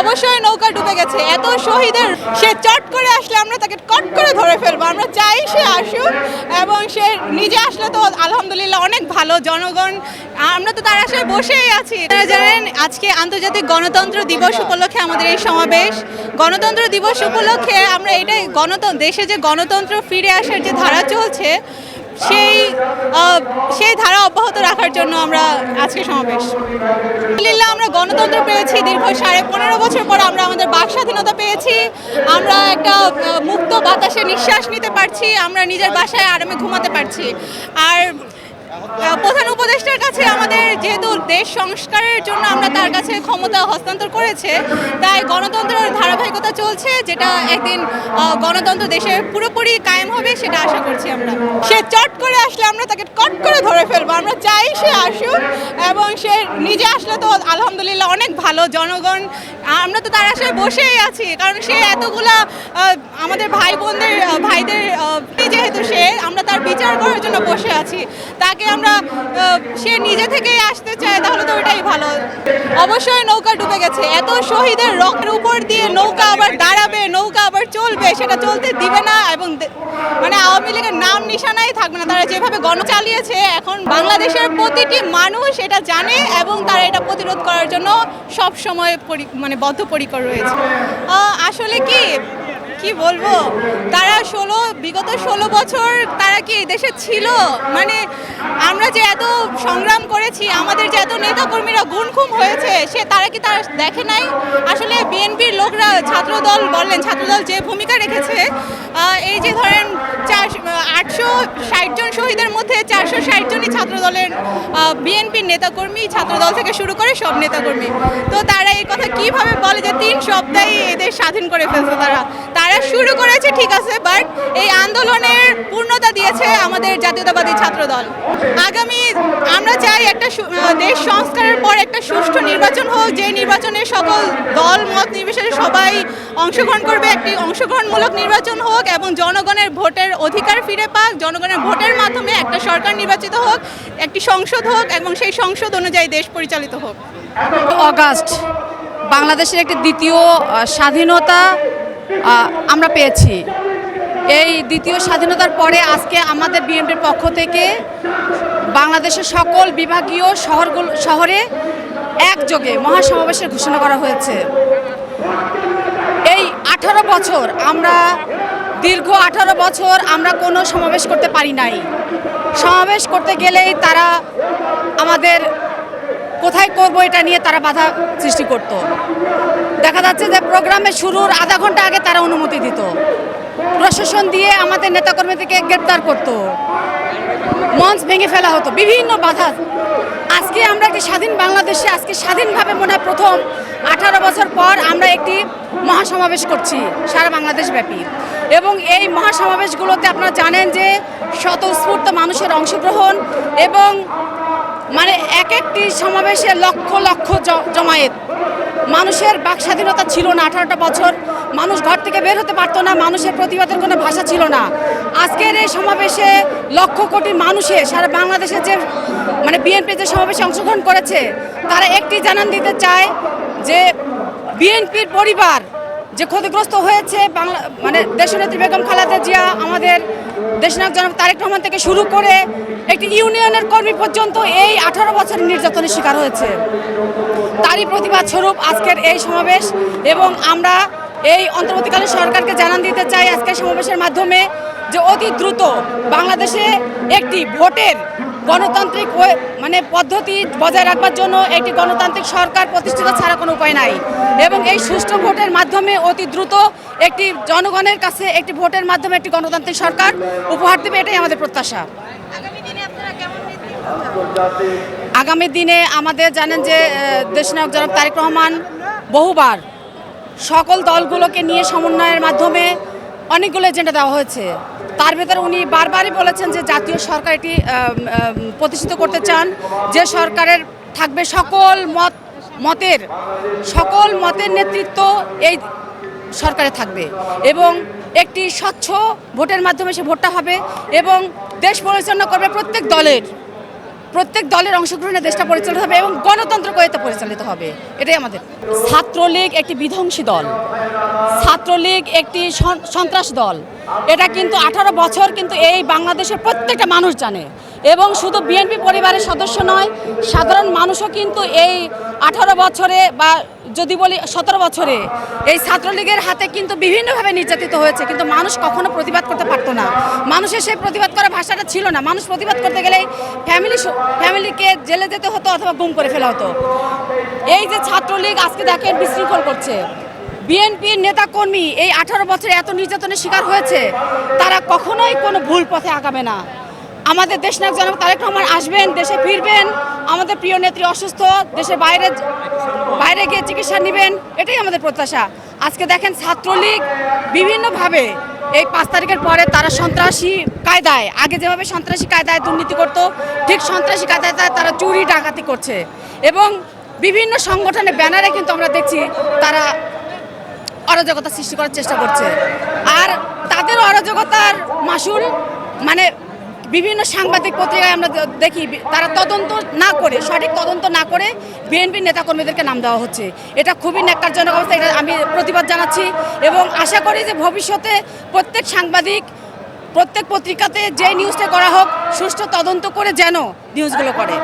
অবশ্যই নৌকা ডুবে গেছে। এত শহীদের সে চট করে আসলে আমরা তাকে কট করে ধরে ফেলব। আমরা চাই সে আসুক এবং সে নিজে আসলে তো আলহামদুলিল্লাহ অনেক ভালো জনগণ। আমরা তো তার আশায় বসেই আছি। আপনারা জানেন, আজকে আন্তর্জাতিক গণতন্ত্র দিবস উপলক্ষে আমাদের এই সমাবেশ। গণতন্ত্র দিবস উপলক্ষে আমরা এটাই গণতন্ত্র, দেশে যে গণতন্ত্র ফিরে আসার যে ধারা চলছে, সেই সেই ধারা অব্যাহত রাখার জন্য আমরা আজকে সমাবেশ। আলহামদুলিল্লাহ, আমরা গণতন্ত্র পেয়েছি। দীর্ঘ সাড়ে পনেরো বছর পর আমরা আমাদের বাক স্বাধীনতা পেয়েছি। আমরা একটা মুক্ত বাতাসে নিঃশ্বাস নিতে পারছি। আমরা নিজের বাসায় আরামে ঘুমাতে পারছি। আর প্রধান উপদেষ্টার কাছে আমাদের যেহেতু দেশ সংস্কারের জন্য আমরা তার কাছে ক্ষমতা হস্তান্তর করেছে, তাই গণতন্ত্রের ধারাবাহিকতা চলছে, যেটা একদিন গণতন্ত্র দেশে পুরোপুরি কায়েম হবে, সেটা আশা করছি আমরা। সে চট করে আসলে আমরা তাকে কট করে ধরে ফেলব, আমরা চাই সে আসুক, এবং সে নিজে আসলে তো আলহামদুলিল্লাহ অনেক ভালো জনগণ। আমরা তো তার আসলে বসেই আছি, কারণ সে এতগুলা আমাদের ভাই বোনদের, ভাইদের যেহেতু সে, আমরা তার বিচার করার জন্য বসে আছি, তাকে আমরা সে নিজে থেকেই আসতে চায়, তাহলে তো ওটাই ভালো। অবশ্যই নৌকা ডুবে গেছে। এত শহীদের রক্তের উপর দিয়ে নৌকা আবার দাঁড়াবে, নৌকা আবার চলবে, সেটা চলতে দিবে না এবং মানে আওয়ামী লীগের নাম নিশানাই থাকবে না। তারা যেভাবে গণ চালিয়েছে, এখন বাংলাদেশের প্রতিটি মানুষ এটা জানে এবং তারা এটা প্রতিরোধ করার জন্য সব সময় মানে বদ্ধপরিকর রয়েছে। আসলে কি কি বলব? তারা ষোলো, বিগত ষোলো বছর তারা কি দেশে ছিল? মানে আমরা যে এত সংগ্রাম করেছি, আমাদের যে এত নেতাকর্মীরা গুণখুম হয়েছে, সে তারা কি তারা দেখে নাই? আসলে বিএনপির লোকরা ছাত্রদল বললেন, ছাত্রদল যে ভূমিকা রেখেছে এই যে ধরেন চার আটশো ষাট জন শহীদের মধ্যে চারশো ষাট জনই ছাত্রদলের বিএনপির নেতাকর্মী ছাত্রদল থেকে শুরু করে সব নেতাকর্মী। তো তারা এই কথা কীভাবে বলে যে তিন সপ্তাহে এদের স্বাধীন করে ফেলছে তারা তারা শুরু করেছে, ঠিক আছে বাট এই আন্দোলনের পূর্ণতা দিয়েছে আমাদের জাতীয়তাবাদী ছাত্রদল। আগামী, আমরা চাই একটা দেশ সংস্কারের পর একটা সুষ্ঠু নির্বাচন হোক, যে নির্বাচনে সকল দল, মত নির্বিশেষে সবাই অংশগ্রহণ করবে, একটি অংশগ্রহণমূলক নির্বাচন হোক এবং জনগণের ভোটের অধিকার ফিরে পাক, জনগণের ভোটের মাধ্যমে একটা সরকার নির্বাচিত হোক, একটি সংসদ হোক এবং সেই সংসদ অনুযায়ী দেশ পরিচালিত হোক। অগাস্ট, বাংলাদেশের একটি দ্বিতীয় স্বাধীনতা আমরা পেয়েছি। এই দ্বিতীয় স্বাধীনতার পরে আজকে আমাদের বিএনপির পক্ষ থেকে বাংলাদেশের সকল বিভাগীয় শহরগুলো, শহরে একযোগে মহাসমাবেশের ঘোষণা করা হয়েছে। এই আঠারো বছর আমরা, দীর্ঘ আঠারো বছর আমরা কোনো সমাবেশ করতে পারি নাই। সমাবেশ করতে গেলেই তারা আমাদের কোথায় করব এটা নিয়ে তারা বাধা সৃষ্টি করত। দেখা যাচ্ছে যে প্রোগ্রামের শুরুর আধা ঘণ্টা আগে তারা অনুমতি দিত। প্রশাসন দিয়ে আমাদের নেতাকর্মীদেরকে গ্রেপ্তার করত। মঞ্চ ভেঙে ফেলা হতো। বিভিন্ন বাধা। আজকে আমরা একটি স্বাধীন বাংলাদেশে, আজকে স্বাধীনভাবে মনে হয় প্রথম আঠারো বছর পর আমরা একটি মহাসমাবেশ করছি সারা বাংলাদেশ ব্যাপী এবং এই মহাসমাবেশগুলোতে আপনারা জানেন যে স্বতঃস্ফূর্ত মানুষের অংশগ্রহণ এবং মানে এক একটি সমাবেশে লক্ষ লক্ষ জমায়েত। মানুষের বাক স্বাধীনতা ছিল না আঠারোটা বছর। মানুষ ঘর থেকে বের হতে পারতো না, মানুষের প্রতিবাদের কোনো ভাষা ছিল না। আজকের এই সমাবেশে লক্ষ কোটি মানুষের সারা বাংলাদেশের যে মানে বিএনপি যে সমাবেশে অংশগ্রহণ করেছে, তারা একটি জানান দিতে চায় যে বিএনপির পরিবার যে ক্ষতিগ্রস্ত হয়েছে বাংলা মানে দেশনেত্রী বেগম খালেদা জিয়া, আমাদের দেশনায়ক জনাব তারেক রহমান থেকে শুরু করে একটি ইউনিয়নের কর্মী পর্যন্ত এই আঠারো বছরের নির্যাতনের শিকার হয়েছে। তারই প্রতিবাদ স্বরূপ আজকের এই সমাবেশ এবং আমরা এই অন্তর্বর্তীকালীন সরকারকে জানান দিতে চাই আজকের সমাবেশের মাধ্যমে যে অতি দ্রুত বাংলাদেশে একটি ভোটের গণতান্ত্রিক মানে পদ্ধতি বজায় রাখবার জন্য একটি গণতান্ত্রিক সরকার প্রতিষ্ঠিত ছাড়া কোনো উপায় নাই। এবং এই সুষ্ঠু ভোটের মাধ্যমে অতি দ্রুত একটি জনগণের কাছে একটি ভোটের মাধ্যমে একটি গণতান্ত্রিক সরকার উপহার দেবে এটাই আমাদের প্রত্যাশা। আগামী দিনে আমাদের জানেন যে আহ, দেশনায়ক জনাব তারেক রহমান বহুবার সকল দলগুলোকে নিয়ে সমন্বয়ের মাধ্যমে অনেকগুলো এজেন্ডা দেওয়া হয়েছে। তার ভেতরে উনি বারবারই বলেছেন যে জাতীয় সরকার এটি প্রতিষ্ঠিত করতে চান। যে সরকারের থাকবে সকল মত, মতের, সকল মতের নেতৃত্ব এই সরকারে থাকবে। এবং একটি স্বচ্ছ ভোটের মাধ্যমে সে ভোটটা হবে এবং দেশ পরিচালনা করবে প্রত্যেক দলের। প্রত্যেক দলের অংশগ্রহণে দেশটা পরিচালিত হবে এবং গণতন্ত্র কয়েতে পরিচালিত হবে। এটাই আমাদের। ছাত্রলীগ একটি বিধ্বংসী দল। ছাত্রলীগ একটি সন্ত্রাস দল। এটা কিন্তু আঠারো বছর কিন্তু এই বাংলাদেশের প্রত্যেকটা মানুষ জানে। এবং শুধু বিএনপি পরিবারের সদস্য নয়, সাধারণ মানুষও কিন্তু এই আঠারো বছরে বা যদি বলি সতেরো বছরে এই ছাত্রলীগের হাতে কিন্তু বিভিন্নভাবে নির্যাতিত হয়েছে। কিন্তু মানুষ কখনো প্রতিবাদ করতে পারতো না। মানুষের সেই প্রতিবাদ করার ভাষাটা ছিল না। মানুষ প্রতিবাদ করতে গেলে ফ্যামিলি ফ্যামিলিকে জেলে যেতে হতো অথবা গুম করে ফেলা হতো। এই যে ছাত্রলীগ আজকে দেখেন বিশৃঙ্খল করছে। বিএনপির নেতা কর্মী এই আঠারো বছরে এত নির্যাতনের শিকার হয়েছে, তারা কখনোই কোনো ভুল পথে আগাবে না। আমাদের দেশ নায়ক জনক তারেক রহমান আসবেন, দেশে ফিরবেন। আমাদের প্রিয় নেত্রী অসুস্থ দেশে বাইরে বাইরে গিয়ে চিকিৎসা নেবেন, এটাই আমাদের প্রত্যাশা। আজকে দেখেন ছাত্রলীগ বিভিন্নভাবে এই পাঁচ তারিখের পরে তারা সন্ত্রাসী কায়দায়, আগে যেভাবে সন্ত্রাসী কায়দায় দুর্নীতি করতো, ঠিক সন্ত্রাসী কায়দায় তারা চুরি, ডাকাতি করছে। এবং বিভিন্ন সংগঠনের ব্যানারে কিন্তু আমরা দেখছি তারা অরাজকতা সৃষ্টি করার চেষ্টা করছে। আর তাদের অরাজকতার মাসুল মানে বিভিন্ন সাংবাদিক পত্রিকায় আমরা দেখি তারা তদন্ত না করে, সঠিক তদন্ত না করে বিএনপির নেতাকর্মীদেরকে নাম দেওয়া হচ্ছে। এটা খুবই ন্যাক্কারজনক অবস্থা, এটা আমি প্রতিবাদ জানাচ্ছি এবং আশা করি যে ভবিষ্যতে প্রত্যেক সাংবাদিক, প্রত্যেক পত্রিকাতে যে নিউজটা করা হোক, সুষ্ঠু তদন্ত করে যেন নিউজগুলো করে।